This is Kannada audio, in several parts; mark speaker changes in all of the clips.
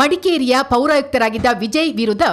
Speaker 1: ಮಡಿಕೇರಿಯ ಪೌರಾಯುಕ್ತರಾಗಿದ್ದ ವಿಜಯ್ ವಿರುದ್ಧ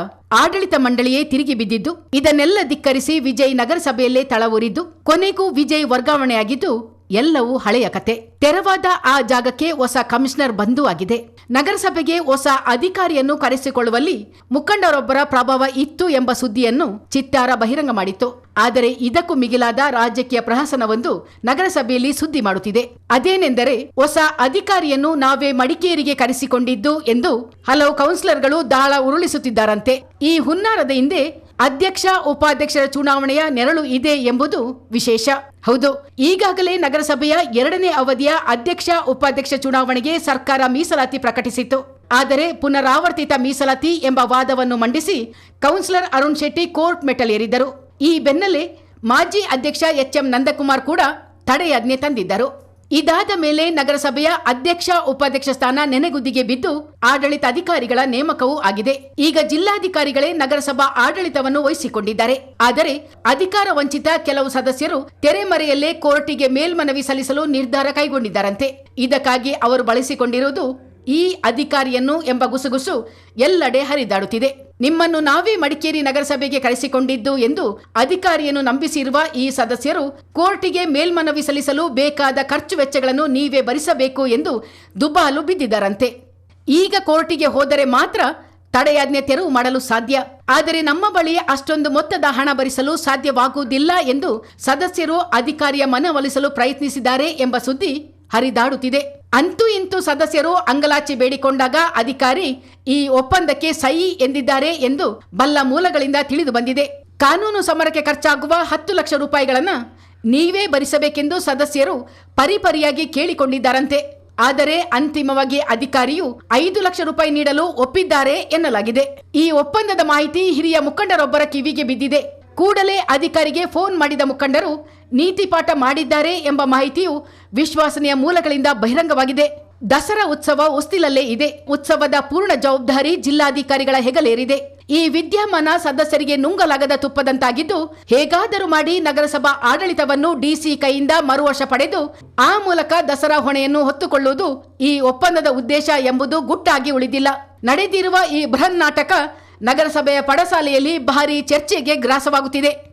Speaker 1: ಆಡಳಿತ ಮಂಡಳಿಯೇ ತಿರುಗಿ ಬಿದ್ದಿದ್ದು, ಇದನ್ನೆಲ್ಲ ಧಿಕ್ಕರಿಸಿ ವಿಜಯ್ ನಗರಸಭೆಯಲ್ಲೇ ತಳವೂರಿದ್ದು, ಕೊನೆಗೂ ವಿಜಯ್ ವರ್ಗಾವಣೆಯಾಗಿದ್ದು ಎಲ್ಲವೂ ಹಳೆಯ ಕತೆ. ತೆರವಾದ ಆ ಜಾಗಕ್ಕೆ ಹೊಸ ಕಮಿಷನರ್ ಬಂದು ಆಗಿದೆ. ನಗರಸಭೆಗೆ ಹೊಸ ಅಧಿಕಾರಿಯನ್ನು ಕರೆಸಿಕೊಳ್ಳುವಲ್ಲಿ ಮುಖಂಡರೊಬ್ಬರ ಪ್ರಭಾವ ಇತ್ತು ಎಂಬ ಸುದ್ದಿಯನ್ನು ಚಿತ್ತಾರ ಬಹಿರಂಗ ಮಾಡಿತ್ತು. ಆದರೆ ಇದಕ್ಕೂ ಮಿಗಿಲಾದ ರಾಜಕೀಯ ಪ್ರಹಸನವೊಂದು ನಗರಸಭೆಯಲ್ಲಿ ಸುದ್ದಿ ಮಾಡುತ್ತಿದೆ. ಅದೇನೆಂದರೆ ಹೊಸ ಅಧಿಕಾರಿಯನ್ನು ನಾವೇ ಮಡಿಕೇರಿಗೆ ಕರೆಸಿಕೊಂಡಿದ್ದು ಎಂದು ಹಲವು ಕೌನ್ಸಿಲರ್ಗಳು ದಾಳ ಉರುಳಿಸುತ್ತಿದ್ದಾರಂತೆ. ಈ ಹುನ್ನಾರದ ಹಿಂದೆ ಅಧ್ಯಕ್ಷ, ಉಪಾಧ್ಯಕ್ಷರ ಚುನಾವಣೆಯ ನೆರಳು ಇದೆ ಎಂಬುದು ವಿಶೇಷ. ಹೌದು, ಈಗಾಗಲೇ ನಗರಸಭೆಯ ಎರಡನೇ ಅವಧಿಯ ಅಧ್ಯಕ್ಷ, ಉಪಾಧ್ಯಕ್ಷ ಚುನಾವಣೆಗೆ ಸರ್ಕಾರ ಮೀಸಲಾತಿ ಪ್ರಕಟಿಸಿತ್ತು. ಆದರೆ ಪುನರಾವರ್ತಿತ ಮೀಸಲಾತಿ ಎಂಬ ವಾದವನ್ನು ಮಂಡಿಸಿ ಕೌನ್ಸಿಲರ್ ಅರುಣ್ ಶೆಟ್ಟಿ ಕೋರ್ಟ್ ಮೆಟ್ಟಲೇರಿದ್ದರು. ಈ ಬೆನ್ನಲ್ಲೇ ಮಾಜಿ ಅಧ್ಯಕ್ಷ ಎಚ್ ಎಂ ನಂದಕುಮಾರ್ ಕೂಡ ತಡೆಯಾಜ್ಞೆ ತಂದಿದ್ದರು. ಇದಾದ ಮೇಲೆ ನಗರಸಭೆಯ ಅಧ್ಯಕ್ಷ, ಉಪಾಧ್ಯಕ್ಷ ಸ್ಥಾನ ನೆನೆಗುದಿಗೆ ಬಿದ್ದು ಆಡಳಿತ ಅಧಿಕಾರಿಗಳ ನೇಮಕವೂ ಆಗಿದೆ. ಈಗ ಜಿಲ್ಲಾಧಿಕಾರಿಗಳೇ ನಗರಸಭಾ ಆಡಳಿತವನ್ನು ವಹಿಸಿಕೊಂಡಿದ್ದಾರೆ. ಆದರೆ ಅಧಿಕಾರ ವಂಚಿತ ಕೆಲವು ಸದಸ್ಯರು ತೆರೆಮರೆಯಲ್ಲೇ ಕೋರ್ಟಿಗೆ ಮೇಲ್ಮನವಿ ಸಲ್ಲಿಸಲು ನಿರ್ಧಾರ ಕೈಗೊಂಡಿದ್ದಾರಂತೆ. ಇದಕ್ಕಾಗಿ ಅವರು ಬಳಸಿಕೊಂಡಿರುವುದು ಈ ಅಧಿಕಾರಿಯನ್ನು ಎಂಬ ಗುಸುಗುಸು ಎಲ್ಲೆಡೆ ಹರಿದಾಡುತ್ತಿದೆ. ನಿಮ್ಮನ್ನು ನಾವೇ ಮಡಿಕೇರಿ ನಗರಸಭೆಗೆ ಕರೆಸಿಕೊಂಡಿದ್ದು ಎಂದು ಅಧಿಕಾರಿಯನ್ನು ನಂಬಿಸಿರುವ ಈ ಸದಸ್ಯರು ಕೋರ್ಟಿಗೆ ಮೇಲ್ಮನವಿ ಸಲ್ಲಿಸಲು ಬೇಕಾದ ಖರ್ಚು ವೆಚ್ಚಗಳನ್ನು ನೀವೇ ಭರಿಸಬೇಕು ಎಂದು ದುಬಾಲು ಬಿದ್ದಿದರಂತೆ. ಈಗ ಕೋರ್ಟಿಗೆ ಹೋದರೆ ಮಾತ್ರ ತಡೆಯಾಜ್ಞೆ ತೆರವು ಮಾಡಲು ಸಾಧ್ಯ. ಆದರೆ ನಮ್ಮ ಬಳಿ ಅಷ್ಟೊಂದು ಮೊತ್ತದ ಹಣ ಭರಿಸಲು ಸಾಧ್ಯವಾಗುವುದಿಲ್ಲ ಎಂದು ಸದಸ್ಯರು ಅಧಿಕಾರಿಯ ಮನವೊಲಿಸಲು ಪ್ರಯತ್ನಿಸಿದ್ದಾರೆ ಎಂಬ ಸುದ್ದಿ ಹರಿದಾಡುತ್ತಿದೆ. ಅಂತೂ ಇಂತೂ ಸದಸ್ಯರು ಅಂಗಲಾಚಿ ಬೇಡಿಕೊಂಡಾಗ ಅಧಿಕಾರಿ ಈ ಒಪ್ಪಂದಕ್ಕೆ ಸಹಿ ಎಂದಿದ್ದಾರೆ ಎಂದು ಬಲ್ಲ ಮೂಲಗಳಿಂದ ತಿಳಿದು ಬಂದಿದೆ. ಕಾನೂನು ಸಮರಕ್ಕೆ ಖರ್ಚಾಗುವ ಹತ್ತು ಲಕ್ಷ ರೂಪಾಯಿಗಳನ್ನು ನೀವೇ ಭರಿಸಬೇಕೆಂದು ಸದಸ್ಯರು ಪರಿಪರಿಯಾಗಿ ಕೇಳಿಕೊಂಡಿದ್ದಾರಂತೆ. ಆದರೆ ಅಂತಿಮವಾಗಿ ಅಧಿಕಾರಿಯು ಐದು ಲಕ್ಷ ರೂಪಾಯಿ ನೀಡಲು ಒಪ್ಪಿದ್ದಾರೆ ಎನ್ನಲಾಗಿದೆ. ಈ ಒಪ್ಪಂದದ ಮಾಹಿತಿ ಹಿರಿಯ ಮುಖಂಡರೊಬ್ಬರ ಕಿವಿಗೆ ಬಿದ್ದಿದೆ. ಕೂಡಲೇ ಅಧಿಕಾರಿಗೆ ಫೋನ್ ಮಾಡಿದ ಮುಖಂಡರು, ನೀತಿ ಪಾಠ ಮಾಡಿದ್ದಾರೆ ಎಂಬ ಮಾಹಿತಿಯು ವಿಶ್ವಾಸನೀಯ ಮೂಲಗಳಿಂದ ಬಹಿರಂಗವಾಗಿದೆ. ದಸರಾ ಉತ್ಸವ ಉಸ್ತಿಲಲ್ಲೇ ಇದೆ. ಉತ್ಸವದ ಪೂರ್ಣ ಜವಾಬ್ದಾರಿ ಜಿಲ್ಲಾಧಿಕಾರಿಗಳ ಹೆಗಲೇರಿದೆ. ಈ ವಿದ್ಯಮಾನ ಸದಸ್ಯರಿಗೆ ನುಂಗಲಾಗದ ತುಪ್ಪದಂತಾಗಿದ್ದು, ಹೇಗಾದರೂ ಮಾಡಿ ನಗರಸಭಾ ಆಡಳಿತವನ್ನು ಡಿಸಿ ಕೈಯಿಂದ ಮರುವಶ ಪಡೆದು, ಆ ಮೂಲಕ ದಸರಾ ಹೊಣೆಯನ್ನು ಹೊತ್ತುಕೊಳ್ಳುವುದು ಈ ಒಪ್ಪಂದದ ಉದ್ದೇಶ ಎಂಬುದು ಗುಟ್ಟಾಗಿ ಉಳಿದಿಲ್ಲ. ನಡೆದಿರುವ ಈ ಬೃಹನ್ ನಾಟಕ ನಗರಸಭೆಯ ಪಡಸಾಲೆಯಲ್ಲಿ ಭಾರಿ ಚರ್ಚೆಗೆ ಗ್ರಾಸವಾಗುತ್ತಿದೆ.